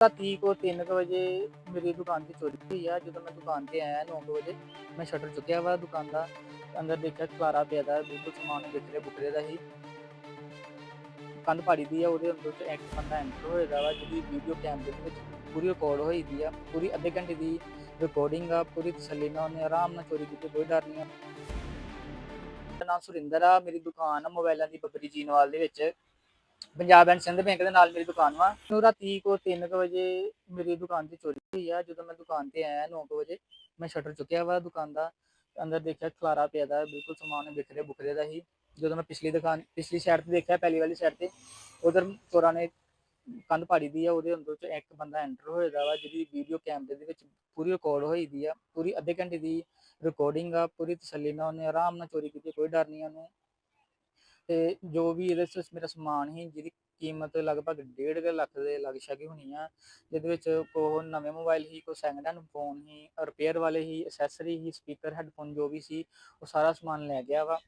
ਰਾਤੀ ਕੋ 3 ਵਜੇ ਮੇਰੀ ਦੁਕਾਨ ਤੇ ਚੋਰੀ ਹੋਈ ਆ। ਜਦੋਂ ਮੈਂ ਦੁਕਾਨ ਤੇ ਆਇਆ 9 ਵਜੇ, ਮੈਂ ਸ਼ਟਰ ਚੁੱਕਿਆ ਵਾ ਦੁਕਾਨ ਦਾ। ਅੰਦਰ ਦੇਖਿਆ ਖਲਾਰਾ ਪਿਆ ਦਾ, ਬਿਲਕੁਲ ਸਮਾਨ ਵਿਖਰੇ ਬੁਖਰੇ ਦਾ ਹੀ। ਕੰਧ ਪਾੜੀ ਦੀ ਆ, ਉਹਦੇ ਅੰਦਰ ਤੇ ਇੱਕ ਬੰਦਾ ਐਂਟਰ ਹੋਏਗਾ ਵਾ, ਜਿਹਦੀ ਵੀਡੀਓ ਕੈਮਰੇ ਦੇ ਵਿੱਚ ਪੂਰੀ ਰਿਕਾਰਡ ਹੋਈ ਦੀ ਆ। ਪੂਰੀ ਅੱਧੇ ਘੰਟੇ ਦੀ ਰਿਕਾਰਡਿੰਗ ਆ, ਪੂਰੀ ਤਸੱਲੀ ਨਾਲ ਉਹਨੇ ਆਰਾਮ ਨਾਲ ਚੋਰੀ ਕੀਤੀ, ਕੋਈ ਡਰ ਨਹੀਂ ਆ। ਮੇਰਾ ਨਾਮ ਸੁਰਿੰਦਰ ਆ, ਮੇਰੀ ਦੁਕਾਨ ਆ ਮੋਬਾਈਲਾਂ ਦੀ ਬੱਬਰੀ ਜੀਨਵਾਲ ਦੇ ਵਿੱਚ। ਪੰਜਾਬ ਐਂਡ ਸਿੰਧ ਬੈਂਕ ਦੇ ਨਾਲ ਮੇਰੀ ਦੁਕਾਨ ਵਾ। ਮੈਨੂੰ ਰਾਤੀ ਕੋ 3 ਵਜੇ ਮੇਰੀ ਦੁਕਾਨ ਤੇ ਚੋਰੀ ਹੋਈ ਆ। ਜਦੋਂ ਮੈਂ ਦੁਕਾਨ ਤੇ ਆਇਆ 9 ਵਜੇ, ਮੈਂ ਸ਼ਟਰ ਚੁੱਕਿਆ ਵਾ ਦੁਕਾਨ ਦਾ। ਅੰਦਰ ਦੇਖਿਆ ਖਲਾਰਾ ਪਿਆ ਦਾ, ਬਿਲਕੁਲ ਸਮਾਨ ਵਿਖਰੇ ਬੁਖਰੇ ਦਾ ਹੀ। ਜਦੋਂ ਮੈਂ ਪਿਛਲੀ ਦੁਕਾਨ, ਪਿਛਲੀ ਸਾਈਡ ਤੇ ਦੇਖਿਆ, ਪਹਿਲੀ ਵਾਲੀ ਸਾਈਡ ਤੇ, ਉਧਰ ਚੋਰਾਂ ਨੇ ਕੰਧ ਪਾੜੀ ਦੀ ਆ, ਉਹਦੇ ਅੰਦਰ ਚ ਇੱਕ ਬੰਦਾ ਐਂਟਰ ਹੋਏਦਾ ਵਾ, ਜਿਹਦੀ ਵੀਡੀਓ ਕੈਮਰੇ ਦੇ ਵਿੱਚ ਪੂਰੀ ਰਿਕਾਰਡ ਹੋਈ ਦੀ ਆ। ਪੂਰੀ ਅੱਧੇ ਘੰਟੇ ਦੀ ਰਿਕਾਰਡਿੰਗ ਆ, ਪੂਰੀ ਤਸੱਲੀ ਨਾਲ ਉਹਨੇ ਆਰਾਮ ਨਾਲ ਚੋਰੀ ਕੀਤੀ, ਕੋਈ ਡਰ ਨਹੀਂ ਉਹਨੂੰ। ਤੇ ਜੋ ਵੀ ਇਹਦੇ ਵਿੱਚ ਮੇਰਾ ਸਮਾਨ ਸੀ, ਜਿਹਦੀ ਕੀਮਤ ਲਗਭਗ 1.5 ਲੱਖ ਦੇ ਲੱਗ ਛਾਗੀ ਹੋਣੀ ਆ, ਜਿਹਦੇ ਵਿੱਚ ਕੋ ਨਵੇਂ ਮੋਬਾਈਲ ਸੀ ਕੋ ਸੈਕਿੰਡ ਹੈਂਡ ਫੋਨ ਹੀ ਰਿਪੇਅਰ ਵਾਲੇ ਸੀ ਐਕਸੈਸਰੀ ਹੀ ਸਪੀਕਰ ਹੈੱਡਫੋਨ ਜੋ ਵੀ ਸੀ, ਉਹ ਸਾਰਾ ਸਮਾਨ ਲੈ ਗਿਆ ਵਾ।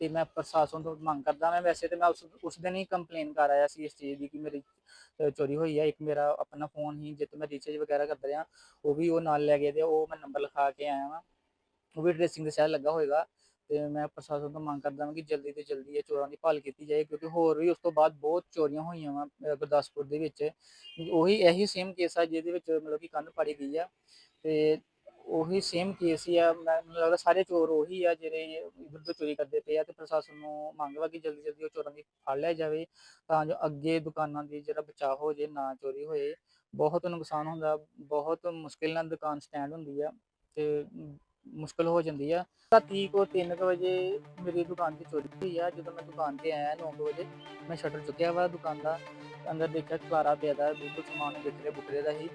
ਤੇ ਮੈਂ ਪ੍ਰਸ਼ਾਸਨ ਤੋਂ ਮੰਗ ਕਰਦਾ ਮੈਂ ਵੈਸੇ ਤੇ ਮੈਂ ਉਸ ਉਸ ਦਿਨ ਹੀ ਕੰਪਲੇਨ ਕਰ ਆਇਆ ਸੀ ਇਸ ਚੀਜ਼ ਦੀ ਕਿ ਮੇਰੀ ਚੋਰੀ ਹੋਈ ਹੈ ਇੱਕ ਮੇਰਾ ਆਪਣਾ ਫੋਨ ਸੀ ਜਿੱਤੇ ਮੈਂ ਰੀਚਾਰਜ ਵਗੈਰਾ ਕਰਦਾ ਰਿਹਾ, ਉਹ ਵੀ ਉਹ ਨਾਲ ਲੈ ਗਏ ਤੇ ਉਹ ਮੈਂ ਨੰਬਰ ਲਿਖਾ ਕੇ ਆਇਆ ਵਾਂ। ਉਹ ਵੀ ਟ੍ਰੇਸਿੰਗ ਦੇ ਸੈੱਲ ਲੱਗਾ ਹੋਏਗਾ। ਤੇ ਮੈਂ ਪ੍ਰਸ਼ਾਸਨ ਤੋਂ ਮੰਗ ਕਰਦਾ ਹਾਂ ਕਿ ਜਲਦੀ ਤੋਂ ਜਲਦੀ ਇਹ ਚੋਰਾਂ ਦੀ ਭਾਲ ਕੀਤੀ ਜਾਏ, ਕਿਉਂਕਿ ਹੋਰ ਵੀ ਉਸ ਤੋਂ ਬਾਅਦ ਬਹੁਤ ਚੋਰੀਆਂ ਹੋਈਆਂ ਵਾ ਗੁਰਦਾਸਪੁਰ ਦੇ ਵਿੱਚ। ਉਹੀ ਇਹੀ ਸੇਮ ਕੇਸ ਆ ਜਿਹਦੇ ਵਿੱਚ ਮਤਲਬ ਕਿ ਕੰਨ ਪਾੜੀ ਗਈ ਆ ਤੇ ਉਹੀ ਸੇਮ ਕੇਸ ਹੀ ਆ, ਮੈਂ- ਮੈਨੂੰ ਲੱਗਦਾ ਸਾਰੇ ਚੋਰ ਉਹੀ ਆ ਜਿਹੜੇ ਇਧਰ ਤੋਂ ਚੋਰੀ ਕਰਦੇ ਪਏ ਆ ਤੇ ਪ੍ਰਸ਼ਾਸਨ ਨੂੰ ਮੰਗ ਵਾ ਕਿ ਜਲਦੀ ਜਲਦੀ ਉਹ ਚੋਰਾਂ ਦੀ ਫੜ ਲਿਆ ਜਾਵੇ ਤਾਂ ਜੋ ਅੱਗੇ ਦੁਕਾਨਾਂ ਦੀ ਜਿਹੜਾ ਬਚਾਅ ਹੋ ਜੇ, ਨਾ ਚੋਰੀ ਹੋਏ। ਬਹੁਤ ਨੁਕਸਾਨ ਹੁੰਦਾ, ਬਹੁਤ ਮੁਸ਼ਕਿਲ ਨਾਲ ਦੁਕਾਨ ਸਟੈਂਡ ਹੁੰਦੀ ਆ ਤੇ ਮੁਸ਼ਕਿਲ ਹੋ ਜਾਂਦੀ ਆ। ਰਾਤੀ ਕੋ 3 ਵਜੇ ਮੇਰੀ ਦੁਕਾਨ ਤੇ ਚੋਰੀ ਹੋਈ ਆ। ਜਦੋਂ ਮੈਂ ਦੁਕਾਨ ਤੇ ਆਇਆ 9 ਵਜੇ, ਮੈਂ ਸ਼ਟਰ ਚੁੱਕਿਆ ਵਾ ਦੁਕਾਨ ਦਾ। ਅੰਦਰ ਦੇਖਿਆ ਖਲਾਰਾ ਪਿਆ ਦਾ, ਬਿਲਕੁਲ ਸਮਾਨ ਵਿਖਰੇ ਬੁਖਰੇ ਦਾ ਹੀ।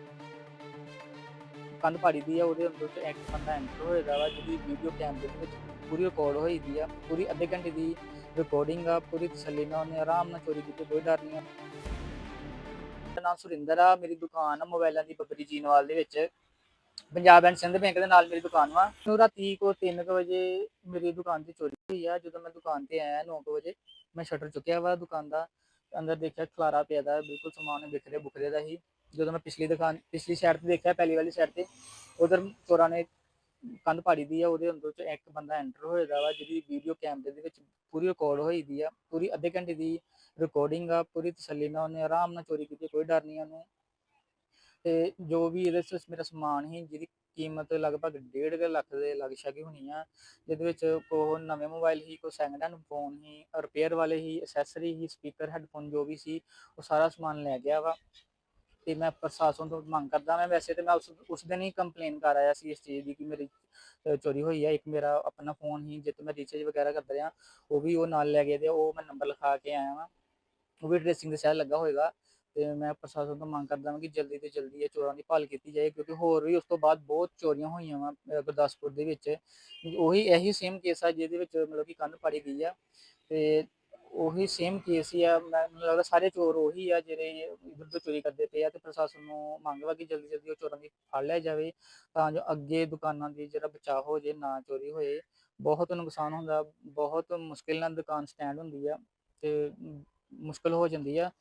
ਕੰਧ ਪਾੜੀ ਦੀ ਆ, ਉਹਦੇ ਅੰਦਰ ਤੇ ਇੱਕ ਬੰਦਾ ਐਂਟਰ ਹੋਏਗਾ ਵਾ, ਜਿਹਦੀ ਵੀਡੀਓ ਕੈਮਰੇ ਦੇ ਵਿੱਚ ਪੂਰੀ ਰਿਕਾਰਡ ਹੋਈ ਦੀ ਆ। ਪੂਰੀ ਅੱਧੇ ਘੰਟੇ ਦੀ ਰਿਕਾਰਡਿੰਗ ਆ, ਪੂਰੀ ਤਸੱਲੀ ਨਾਲ ਉਹਨੇ ਆਰਾਮ ਨਾਲ ਚੋਰੀ ਕੀਤੀ, ਕੋਈ ਡਰ ਨਹੀਂ ਆ। ਮੇਰਾ ਨਾਮ ਸੁਰਿੰਦਰ ਆ, ਮੇਰੀ ਦੁਕਾਨ ਆ ਮੋਬਾਈਲਾਂ ਦੀ ਬੱਬਰੀ ਜੀਨਵਾਲ ਦੇ ਵਿੱਚ। ਪੰਜਾਬ ਐਂਡ ਸਿੰਧ ਬੈਂਕ ਦੇ ਨਾਲ ਮੇਰੀ ਦੁਕਾਨ ਵਾ। ਮੈਨੂੰ ਰਾਤੀ ਕੋ 3 ਵਜੇ ਮੇਰੀ ਦੁਕਾਨ ਤੇ ਚੋਰੀ ਹੋਈ ਆ। ਜਦੋਂ ਮੈਂ ਦੁਕਾਨ ਤੇ ਆਇਆ 9 ਵਜੇ, ਮੈਂ ਸ਼ਟਰ ਚੁੱਕਿਆ ਵਾ ਦੁਕਾਨ ਦਾ। ਅੰਦਰ ਦੇਖਿਆ ਖਲਾਰਾ ਪਿਆ ਦਾ, ਬਿਲਕੁਲ ਸਮਾਨ ਵਿਖਰੇ ਬੁਖਰੇ ਦਾ ਹੀ ਜਦੋਂ ਮੈਂ ਪਿਛਲੀ ਦੁਕਾਨ, ਪਿਛਲੀ ਸਾਈਡ ਤੇ ਦੇਖਿਆ, ਪਹਿਲੀ ਵਾਲੀ ਸਾਈਡ ਤੇ, ਉਧਰ ਚੋਰਾਂ ਨੇ ਕੰਧ ਪਾੜੀ ਦੀ ਆ। ਉਹਦੇ ਅੰਦਰ ਚ ਇੱਕ ਬੰਦਾ ਐਂਟਰ ਹੋਏਦਾ ਵਾ, ਜਿਹਦੀ ਵੀਡੀਓ ਕੈਮਰੇ ਦੇ ਵਿੱਚ ਪੂਰੀ ਰਿਕਾਰਡ ਹੋਈ ਦੀ ਆ। ਪੂਰੀ ਅੱਧੇ ਘੰਟੇ ਦੀ ਰਿਕਾਰਡਿੰਗ ਆ। ਪੂਰੀ ਤਸੱਲੀ ਨਾਲ ਉਹਨੇ ਆਰਾਮ ਨਾਲ ਚੋਰੀ ਕੀਤੀ, ਕੋਈ ਡਰ ਨਹੀਂ ਉਹਨੂੰ। ਤੇ ਜੋ ਵੀ ਇਹਦੇ ਵਿੱਚ ਮੇਰਾ ਸਮਾਨ ਸੀ, ਜਿਹਦੀ ਕੀਮਤ ਲਗਭਗ 1.5 ਲੱਖ ਦੇ ਲੱਗ ਛਾਗੀ ਹੋਣੀ ਆ, ਜਿਹਦੇ ਵਿੱਚ ਕੋ ਨਵੇਂ ਮੋਬਾਈਲ ਸੀ ਕੋ ਸੈਕਿੰਡ ਹੈਂਡ ਫੋਨ ਹੀ ਰਿਪੇਅਰ ਵਾਲੇ ਸੀ ਐਕਸੈਸਰੀ ਹੀ ਸਪੀਕਰ ਹੈੱਡਫੋਨ ਜੋ ਵੀ ਸੀ, ਉਹ ਸਾਰਾ ਸਮਾਨ ਲੈ ਗਿਆ ਵਾ। ਤੇ ਮੈਂ ਪ੍ਰਸ਼ਾਸਨ ਤੋਂ ਮੰਗ ਕਰਦਾ ਮੈਂ ਵੈਸੇ ਤੇ ਮੈਂ ਉਸ ਉਸ ਦਿਨ ਹੀ ਕੰਪਲੇਨ ਕਰ ਆਇਆ ਸੀ ਇਸ ਚੀਜ਼ ਦੀ ਕਿ ਮੇਰੀ ਚੋਰੀ ਹੋਈ ਹੈ ਇੱਕ ਮੇਰਾ ਆਪਣਾ ਫੋਨ ਸੀ ਜਿੱਤੇ ਮੈਂ ਰੀਚਾਰਜ ਵਗੈਰਾ ਕਰਦਾ ਰਿਹਾ, ਉਹ ਵੀ ਉਹ ਨਾਲ ਲੈ ਗਏ ਤੇ ਉਹ ਮੈਂ ਨੰਬਰ ਲਿਖਾ ਕੇ ਆਇਆ ਵਾਂ। ਉਹ ਵੀ ਟ੍ਰੇਸਿੰਗ ਦੇ ਸੈੱਲ ਲੱਗਾ ਹੋਏਗਾ। ਤੇ ਮੈਂ ਪ੍ਰਸ਼ਾਸਨ ਤੋਂ ਮੰਗ ਕਰਦਾ ਹਾਂ ਕਿ ਜਲਦੀ ਤੋਂ ਜਲਦੀ ਇਹ ਚੋਰਾਂ ਦੀ ਭਾਲ ਕੀਤੀ ਜਾਏ, ਕਿਉਂਕਿ ਹੋਰ ਵੀ ਉਸ ਤੋਂ ਬਾਅਦ ਬਹੁਤ ਚੋਰੀਆਂ ਹੋਈਆਂ ਵਾ ਗੁਰਦਾਸਪੁਰ ਦੇ ਵਿੱਚ। ਉਹੀ ਇਹੀ ਸੇਮ ਕੇਸ ਆ ਜਿਹਦੇ ਵਿੱਚ ਮਤਲਬ ਕਿ ਕੰਨ ਪਾੜੀ ਗਈ ਆ। ਤੇ ਉਹੀ ਸੇਮ ਕੇਸ ਹੀ ਆ, ਮੈਂ- ਮੈਨੂੰ ਲੱਗਦਾ ਸਾਰੇ ਚੋਰ ਉਹੀ ਆ ਜਿਹੜੇ ਇਧਰ ਤੋਂ ਚੋਰੀ ਕਰਦੇ ਪਏ ਆ ਤੇ ਪ੍ਰਸ਼ਾਸਨ ਨੂੰ ਮੰਗ ਵਾ ਕਿ ਜਲਦੀ ਜਲਦੀ ਉਹ ਚੋਰਾਂ ਦੀ ਫੜ ਲਿਆ ਜਾਵੇ ਤਾਂ ਜੋ ਅੱਗੇ ਦੁਕਾਨਾਂ ਦੀ ਜਿਹੜਾ ਬਚਾਅ ਹੋ ਜੇ, ਨਾ ਚੋਰੀ ਹੋਏ। ਬਹੁਤ ਨੁਕਸਾਨ ਹੁੰਦਾ, ਬਹੁਤ ਮੁਸ਼ਕਿਲ ਨਾਲ ਦੁਕਾਨ ਸਟੈਂਡ ਹੁੰਦੀ ਆ ਤੇ ਮੁਸ਼ਕਲ ਹੋ ਜਾਂਦੀ ਆ।